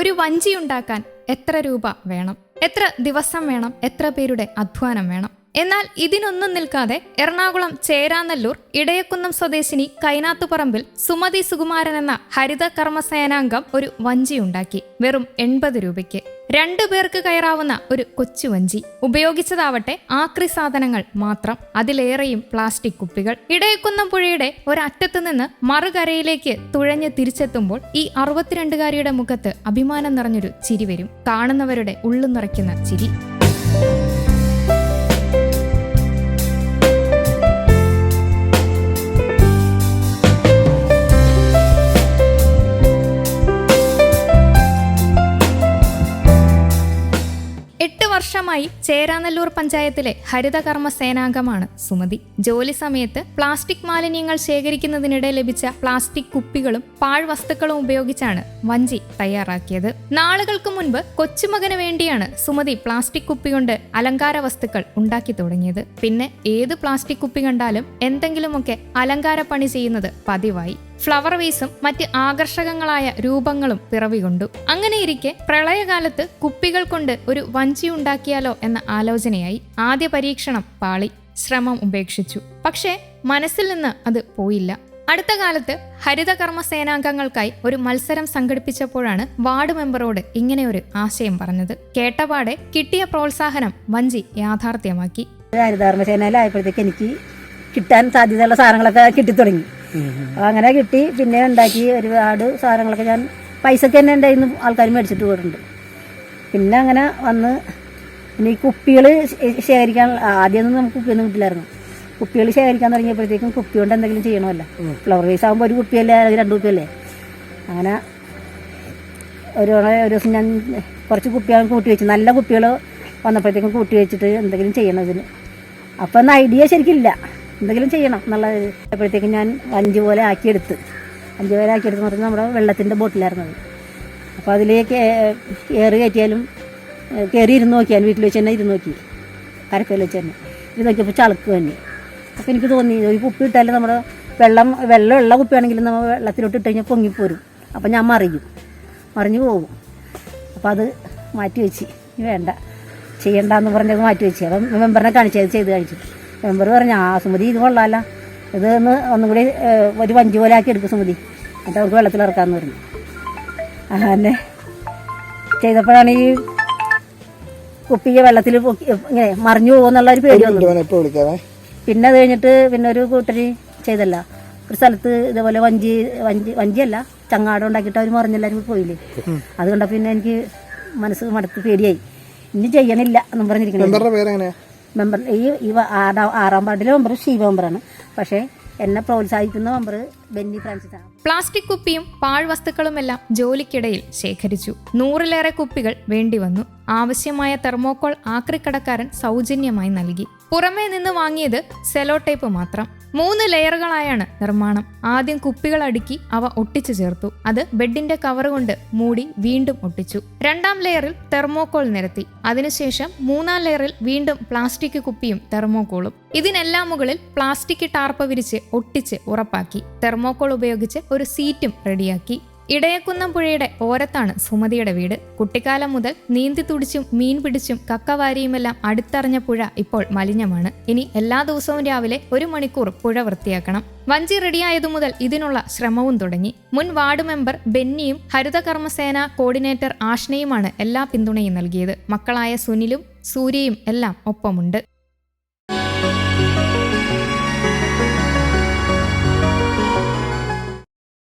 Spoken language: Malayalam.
ഒരു വഞ്ചി ഉണ്ടാക്കാൻ എത്ര രൂപ വേണം? എത്ര ദിവസം വേണം? എത്ര പേരുടെ അധ്വാനം വേണം? എന്നാൽ ഇതിനൊന്നും നിൽക്കാതെ എറണാകുളം ചേരാനല്ലൂർ ഇടയക്കുന്നം സ്വദേശിനി കൈനാത്തുപറമ്പിൽ സുമതി സുകുമാരൻ എന്ന ഹരിത കർമ്മസേനാംഗം ഒരു വഞ്ചിയുണ്ടാക്കി വെറും എൺപത് രൂപയ്ക്ക്. രണ്ടു പേർക്ക് കയറാവുന്ന ഒരു കൊച്ചു വഞ്ചി. ഉപയോഗിച്ചതാവട്ടെ ആക്രി സാധനങ്ങൾ മാത്രം. അതിലേറെയും പ്ലാസ്റ്റിക് കുപ്പികൾ. ഇടയക്കുന്നം പുഴയുടെ ഒരറ്റത്ത് നിന്ന് മറുകരയിലേക്ക് തുഴഞ്ഞ് തിരിച്ചെത്തുമ്പോൾ ഈ അറുപത്തിരണ്ടുകാരിയുടെ മുഖത്ത് അഭിമാനം നിറഞ്ഞൊരു ചിരി വരും. കാണുന്നവരുടെ ഉള്ളു നിറയ്ക്കുന്ന ചിരി. വർഷമായി ചേരാനല്ലൂർ പഞ്ചായത്തിലെ ഹരിതകർമ്മ സേനാംഗമാണ് സുമതി. ജോലി സമയത്ത് പ്ലാസ്റ്റിക് മാലിന്യങ്ങൾ ശേഖരിക്കുന്നതിനിടെ ലഭിച്ച പ്ലാസ്റ്റിക് കുപ്പികളും പാഴ്വസ്തുക്കളും ഉപയോഗിച്ചാണ് വഞ്ചി തയ്യാറാക്കിയത്. നാളുകൾക്ക് മുൻപ് കൊച്ചുമകന് വേണ്ടിയാണ് സുമതി പ്ലാസ്റ്റിക് കുപ്പി കൊണ്ട് അലങ്കാര വസ്തുക്കൾ ഉണ്ടാക്കി തുടങ്ങിയത്. പിന്നെ ഏത് പ്ലാസ്റ്റിക് കുപ്പി കണ്ടാലും എന്തെങ്കിലുമൊക്കെ അലങ്കാര പണി ചെയ്യുന്നത് പതിവായി. ഫ്ലവർ വേസും മറ്റ് ആകർഷകങ്ങളായ രൂപങ്ങളും പിറവികൊണ്ടു. അങ്ങനെയിരിക്കെ പ്രളയകാലത്ത് കുപ്പികൾ കൊണ്ട് ഒരു വഞ്ചി ഉണ്ടാക്കിയാലോ എന്ന ആലോചനയായി ആദ്യ പരീക്ഷണം പാളി ശ്രമം ഉപേക്ഷിച്ചു. പക്ഷേ മനസ്സിൽ നിന്ന് അത് പോയില്ല. അടുത്ത കാലത്ത് ഹരിതകർമ്മ സേനാംഗങ്ങൾക്കായി ഒരു മത്സരം സംഘടിപ്പിച്ചപ്പോഴാണ് വാർഡ് മെമ്പറോട് ഇങ്ങനെയൊരു ആശയം പറഞ്ഞത്. കേട്ടപാടെ കിട്ടിയ പ്രോത്സാഹനം വഞ്ചി യാഥാർത്ഥ്യമാക്കി. ഹരിതകർമ്മ സേനയിലായപ്പോഴത്തേക്ക് എനിക്ക് കിട്ടാൻ സാധ്യതയുള്ള സാധനങ്ങളൊക്കെ കിട്ടിത്തുടങ്ങി. അങ്ങനെ കിട്ടി. പിന്നെ ഉണ്ടാക്കി ഒരുപാട് സാധനങ്ങളൊക്കെ ഞാൻ പൈസക്ക് തന്നെ ഉണ്ടായിരുന്നു. ആൾക്കാർ മേടിച്ചിട്ട് പോയിട്ടുണ്ട്. പിന്നെ അങ്ങനെ വന്ന് പിന്നെ ഈ കുപ്പികൾ ശേഖരിക്കാൻ ആദ്യമൊന്നും നമുക്ക് കുപ്പിയൊന്നും കിട്ടില്ലായിരുന്നു. കുപ്പികൾ ശേഖരിക്കാൻ തുടങ്ങിയപ്പോഴത്തേക്കും കുപ്പി കൊണ്ട് എന്തെങ്കിലും ചെയ്യണമല്ലോ. ഫ്ലവർ വേസ് ആകുമ്പോൾ ഒരു കുപ്പിയല്ലേ? അല്ലെങ്കിൽ രണ്ട് കുപ്പിയല്ലേ? അങ്ങനെ ഒരു ഒരു ദിവസം ഞാൻ കുറച്ച് കുപ്പികൾ കൂട്ടി വെച്ചു. നല്ല കുപ്പികൾ വന്നപ്പോഴത്തേക്കും കൂട്ടി വെച്ചിട്ട് എന്തെങ്കിലും ചെയ്യണം ഇതിന്. അപ്പം ഐഡിയ ശരിക്കില്ല. എന്തെങ്കിലും ചെയ്യണം എന്നുള്ള അപ്പോഴത്തേക്കും ഞാൻ അഞ്ച് പോലെ ആക്കിയെടുത്ത്. അഞ്ച് പോലെ ആക്കിയെടുത്ത് പറഞ്ഞാൽ നമ്മുടെ വെള്ളത്തിന്റെ ബോട്ടിലായിരുന്നു അത്. അപ്പോൾ അതിലേക്ക് കയറി കയറ്റിയാലും കയറി ഇരുന്ന് നോക്കിയാൽ വീട്ടിൽ വെച്ച് തന്നെ ഇരുന്ന് നോക്കി. കരപ്പയിൽ വെച്ച് തന്നെ. ഇത് നോക്കിയപ്പോൾ ചളുക്ക് തന്നെ. അപ്പോൾ എനിക്ക് തോന്നി ഒരു കുപ്പി ഇട്ടാലും നമ്മുടെ വെള്ളം വെള്ളമുള്ള കുപ്പിയാണെങ്കിലും നമ്മൾ വെള്ളത്തിലോട്ട് ഇട്ട് കഴിഞ്ഞാൽ പൊങ്ങിപ്പോരും. അപ്പോൾ ഞാൻ മറിയും. മറിഞ്ഞു പോകും. അപ്പോൾ അത് മാറ്റി വെച്ച്. വേണ്ട. ചെയ്യണ്ടെന്ന് പറഞ്ഞത് മാറ്റി വെച്ച്. അപ്പം മെമ്പറിനെ കാണിച്ചത് ചെയ്ത് കാണിച്ചു. മെമ്പർ പറഞ്ഞു ആ സുമതി ഇത് കൊള്ളാമല്ല ഇത് ഒന്ന് ഒന്നും കൂടി ഒരു വഞ്ചി പോലെ ആക്കി എടുക്കും സുമതി. എന്നിട്ട് അവർക്ക് വെള്ളത്തിൽ ഇറക്കാമെന്ന് പറഞ്ഞു. അങ്ങനെ ചെയ്തപ്പോഴാണ് ഈ കുപ്പിയെ വെള്ളത്തിൽ ഇങ്ങനെ മറിഞ്ഞു പോകുന്നുള്ള ഒരു പേടി വന്നു പിന്നെ അത് കഴിഞ്ഞിട്ട് പിന്നെ ഒരു കൂട്ടര് ചെയ്തല്ല. ഒരു സ്ഥലത്ത് ഇതേപോലെ വഞ്ചി വഞ്ചി വഞ്ചിയല്ല ചങ്ങാടം ഉണ്ടാക്കിയിട്ട് അവർ മറിഞ്ഞെല്ലാവരും പോയില്ലേ? അതുകൊണ്ട് പിന്നെ എനിക്ക് മനസ്സ് മടുത്ത് പേടിയായി. ഇനി ചെയ്യണില്ല എന്നും പേരെങ്ങനെയാ? മെമ്പർ ഈ ഈ ആറാം വാർഡിലെ മെമ്പർ ഷീവ മെമ്പറാണ്. പക്ഷേ എന്നെ പ്രോത്സാഹിക്കുന്ന മെമ്പർ ബെന്നി ഫ്രാൻസിസ് ആണ് പ്ലാസ്റ്റിക് കുപ്പിയും പാഴ്വസ്തുക്കളുമെല്ലാം ജോലിക്കിടയിൽ ശേഖരിച്ചു. നൂറിലേറെ കുപ്പികൾ വേണ്ടി വന്നു. ആവശ്യമായ തെർമോക്കോൾ ആക്രിക്കടക്കാരൻ സൗജന്യമായി നൽകി. പുറമേ നിന്ന് വാങ്ങിയത് സെലോ ടേപ്പ് മാത്രം. മൂന്ന് ലെയറുകളായാണ് നിർമ്മാണം. ആദ്യം കുപ്പികൾ അടുക്കി അവ ഒട്ടിച്ചു ചേർത്തു. അത് ബെഡിന്റെ കവർ കൊണ്ട് മൂടി വീണ്ടും ഒട്ടിച്ചു. രണ്ടാം ലെയറിൽ തെർമോകോൾ നിരത്തി. അതിനുശേഷം മൂന്നാം ലെയറിൽ വീണ്ടും പ്ലാസ്റ്റിക് കുപ്പിയും തെർമോകോളും. ഇതിനെല്ലാം മുകളിൽ പ്ലാസ്റ്റിക് ടാർപ്പ് വിരിച്ച് ഒട്ടിച്ച് ഉറപ്പാക്കി. തെർമോകോൾ ഉപയോഗിച്ച് ഒരു സീറ്റും റെഡിയാക്കി. ഇടയക്കുന്നം പുഴയുടെ ഓരത്താണ് സുമതിയുടെ വീട്. കുട്ടിക്കാലം മുതൽ നീന്തി തുടിച്ചും മീൻ പിടിച്ചും കക്കവാരിയുമെല്ലാം അടുത്തറിഞ്ഞ പുഴ ഇപ്പോൾ മലിനമാണ്. ഇനി എല്ലാ ദിവസവും രാവിലെ ഒരു മണിക്കൂർ പുഴ വൃത്തിയാക്കണം. വഞ്ചി റെഡിയായതു മുതൽ ഇതിനുള്ള ശ്രമവും തുടങ്ങി. മുൻ വാർഡ് മെമ്പർ ബെന്നിയും ഹരിതകർമ്മസേന കോർഡിനേറ്റർ ആഷ്നയുമാണ് എല്ലാ പിന്തുണയും നൽകിയത്. മക്കളായ സുനിലും സൂര്യയും എല്ലാം ഒപ്പമുണ്ട്.